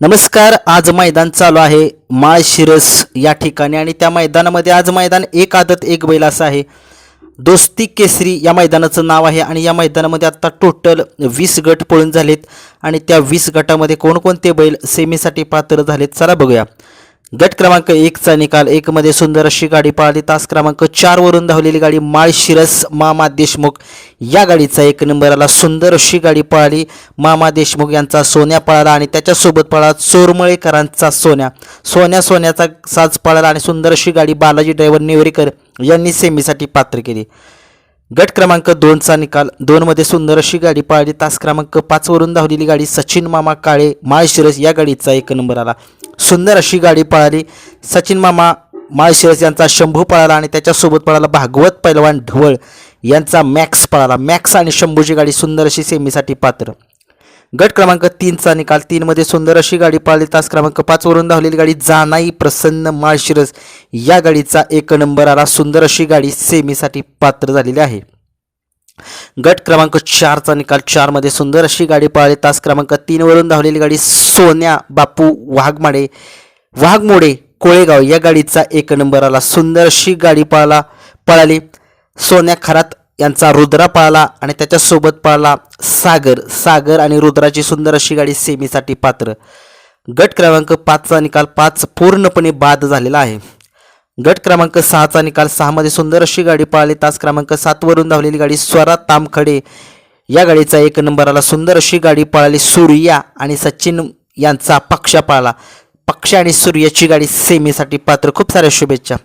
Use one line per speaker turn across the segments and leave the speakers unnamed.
नमस्कार आज मैदान चालू आहे. माळशिरस या ठिकाणी आणि त्या मैदानामध्ये आज मैदान एक आदत एक बैल असं आहे. दोस्ती केसरी या मैदानाचं नाव आहे आणि या मैदानामध्ये आत्ता टोटल वीस गट पळून झालेत आणि त्या वीस गटामध्ये कोणकोणते बैल सेमीसाठी पात्र झालेत चला बघूया. गट क्रमांक एकचा निकाल. एकमध्ये सुंदर अशी गाडी पळाली. तास क्रमांक चारवरून धावलेली गाडी माळशिरस मामा देशमुख या गाडीचा एक नंबर आला सुंदर अशी गाडी पळाली. मामा देशमुख यांचा सोन्या पळाला आणि त्याच्यासोबत पळाला चोरमळेकरांचा सोन्या. सोन्या सोन्याचा साज पळाला आणि सुंदर अशी गाडी बालाजी ड्रायव्हर नेवरेकर यांनी सेमीसाठी पात्र केली. गट क्रमांक दोनचा निकाल. दोनमध्ये सुंदर अशी गाडी पळाली. तास क्रमांक पाचवरून धावलेली गाडी सचिन मामा काळे माळशिरस या गाडीचा एक नंबर आला सुंदर अशी गाडी पळाली. सचिन मामा माळशिरस यांचा शंभू पळाला आणि त्याच्यासोबत पळाला भागवत पैलवान ढवळ यांचा मॅक्स पळाला. मॅक्स आणि शंभूची गाडी सुंदर अशी सेमीसाठी पात्र. गट क्रमांक तीनचा निकाल. तीनमध्ये सुंदर अशी गाडी पळाली. तास क्रमांक पाचवरून धावलेली गाडी जानाई प्रसन्न माळशिरस या गाडीचा एक नंबर आला. सुंदर अशी गाडी सेमीसाठी पात्र झालेली आहे. गट क्रमांक चारचा निकाल. चारमध्ये सुंदर अशी गाडी पळाली. तास क्रमांक तीनवरून धावलेली गाडी सोन्या बापू वाघमाडे वाघमोडे कोळेगाव या गाडीचा एक नंबर आला. सुंदर अशी गाडी पळाला पळाली. सोन्या खरात यांचा रुद्रा पळाला आणि त्याच्यासोबत पळाला सागर. सागर आणि रुद्राची सुंदर अशी गाडी सेमीसाठी पात्र. गट क्रमांक पाचचा निकाल पाच पूर्णपणे बाद झालेला आहे. गट क्रमांक सहाचा निकाल सहामध्ये सुंदर अशी गाडी पळाली. तास क्रमांक सातवरून धावलेली गाडी स्वरा तामखडे. या गाडीचा एक नंबर आला. सुंदर अशी गाडी पळाली सूर्या आणि सचिन यांचा पक्ष पळाला. पक्ष आणि सूर्याची गाडी सेमीसाठी पात्र. खूप साऱ्या शुभेच्छा.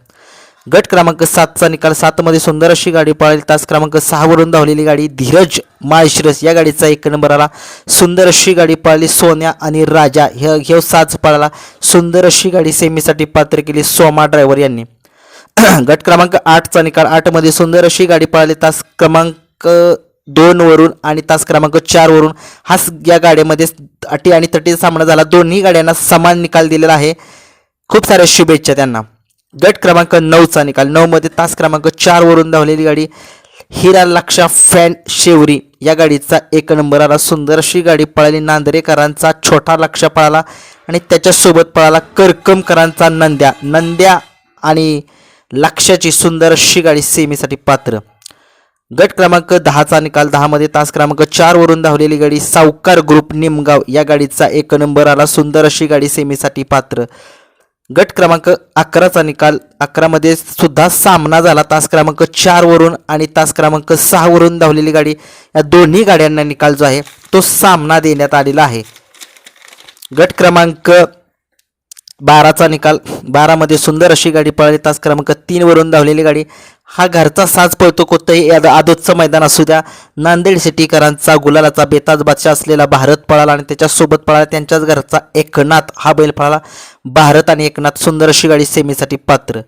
गट क्रमांक सातचा निकाल. सातमध्ये सुंदर अशी गाडी पळाली. तास क्रमांक सहावरून धावलेली गाडी धीरज माळशिरस या गाडीचा एक नंबर आला. सुंदर अशी गाडी पळाली सोन्या आणि राजा. हे हे साच पळाला. सुंदर अशी गाडी सेमीसाठी पात्र केली सोमा ड्रायव्हर यांनी. गट क्रमांक आठचा निकाल. आठमध्ये सुंदर अशी गाडी पळाली. तास क्रमांक दोनवरून आणि तास क्रमांक चारवरून. हा या गाड्यामध्ये अटी आणि तटीचा सामना झाला. दोन्ही गाड्यांना समान निकाल दिलेला आहे. खूप साऱ्या शुभेच्छा त्यांना. गट क्रमांक नऊचा निकाल. नऊमध्ये तास क्रमांक चारवरून धावलेली गाडी हिरा लक्षा फॅन शेवरी. या गाडीचा एक नंबर आला. सुंदर अशी गाडी पळाली. नांदरेकरांचा छोटा लक्ष पळाला आणि त्याच्यासोबत पळाला करकमकरांचा नंद्या. नंद्या आणि लक्षाची सुंदर अशी गाडी सेमीसाठी पात्र. गट क्रमांक दहाचा निकाल. दहामध्ये तास क्रमांक चारवरून धावलेली गाडी सावकार ग्रुप निमगाव. या गाडीचा एक नंबर आला. सुंदर अशी गाडी सेमीसाठी पात्र. गट क्रमांक अकराचा निकाल अकरामध्ये सुद्धा सामना झाला. तास क्रमांक चारवरून आणि तास क्रमांक सहावरून धावलेली गाडी या दोन्ही गाड्यांना निकाल जो आहे तो सामना देण्यात आलेला आहे. गट क्रमांक बाराचा निकाल बारामध्ये सुंदर अशी गाडी पळाली. तास क्रमांक तीनवरून धावलेली गाडी. हा घरचा साज पळतो कोणतंही या मैदान असू द्या. नांदेड सिटीकरांचा गुलालाचा बेताज बादशाह असलेला भारत पळाला आणि त्याच्यासोबत पळाला. त्यांच्याच घरचा एकनाथ हा बैल पळाला. भारत आणि एकनाथ सुंदर अशी गाडी सेमीसाठी पात्र.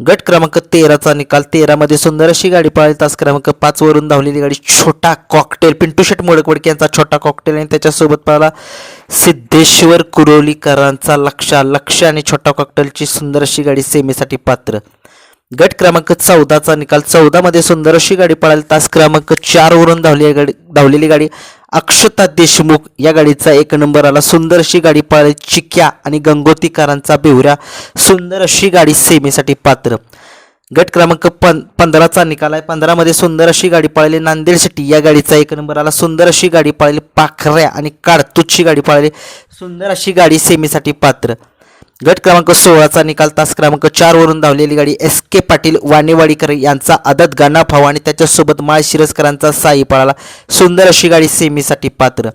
गट क्रमांक तेराचा निकाल. तेरामध्ये सुंदर अशी गाडी पाळली. तास क्रमांक पाचवरून धावलेली गाडी छोटा कॉकटेल पिंटू शेट मोडकवडके यांचा छोटा कॉकटेल आणि त्याच्यासोबत पाहिला सिद्धेश्वर कुरोलीकरांचा लक्ष लक्ष आणि छोटा कॉकटेलची सुंदर अशी गाडी सेमीसाठी पात्र. गट क्रमांक चौदाचा निकाल. चौदामध्ये सुंदर अशी गाडी पळाली. तास क्रमांक चारवरून धावली गाडी धावलेली गाडी. अक्षता देशमुख या गाडीचा एक नंबर आला. सुंदर अशी गाडी पाळली चिक्या आणि गंगोतीकरांचा बेहुऱ्या सुंदर अशी गाडी सेमीसाठी पात्र. गट क्रमांक पं पंधराचा निकाल आहे. पंधरामध्ये सुंदर अशी गाडी पाळली. नांदेड सिटी या गाडीचा एक नंबर आला. सुंदर अशी गाडी पाळली. पाखऱ्या आणि काडतूतची गाडी पाळली. सुंदर अशी गाडी सेमीसाठी पात्र. गट क्रमांक सोळाचा निकाल तास क्रमांक चारवरून धावलेली गाडी एस के पाटील वाणेवाडीकर यांचा आदत गाणा भाव आणि त्याच्यासोबत माळ शिरसकरांचा साई पळाला. सुंदर अशी गाडी सेमीसाठी पात्र.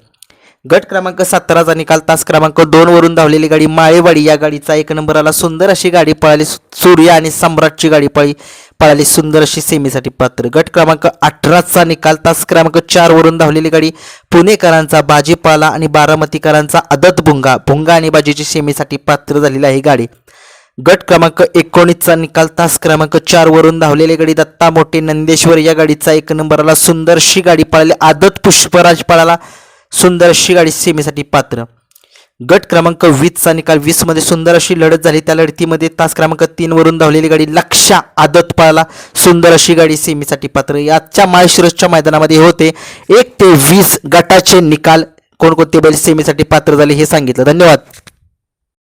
गट क्रमांक सतराचा निकाल तास क्रमांक दोनवरून धावलेली गाडी माळेवाडी. या गाडीचा एक नंबराला सुंदर अशी गाडी पळाली सूर्य आणि सम्राटची गाडी पळी पळाली सुंदर अशी सेमीसाठी पात्र. गट क्रमांक अठराचा निकाल तास क्रमांक चारवरून धावलेली गाडी पुणेकरांचा बाजीपाला आणि बारामतीकरांचा आदत भुंगा भुंगा आणि बाजीची सेमीसाठी पात्र झालेली आहे गाडी. गट क्रमांक एकोणीसचा निकाल तास क्रमांक चार वरून धावलेली गाडी दत्ता मोठे नंदेश्वर. या गाडीचा एक नंबराला सुंदरशी गाडी पळाली. आदत पुष्पराज पळाला. सुंदर अशी गाडी सेमीसाठी पात्र. गट क्रमांक वीसचा निकाल. वीसमध्ये सुंदर अशी लढत झाली. त्या लढतीमध्ये तास क्रमांक तीनवरून धावलेली गाडी लक्षा आदत पळाला सुंदर अशी गाडी सेमीसाठी पात्र. याच्या माळशिरसच्या मैदानामध्ये होते. एक ते वीस गटाचे निकाल. कोणकोणते बैल सेमीसाठी पात्र झाले हे सांगितलं. धन्यवाद.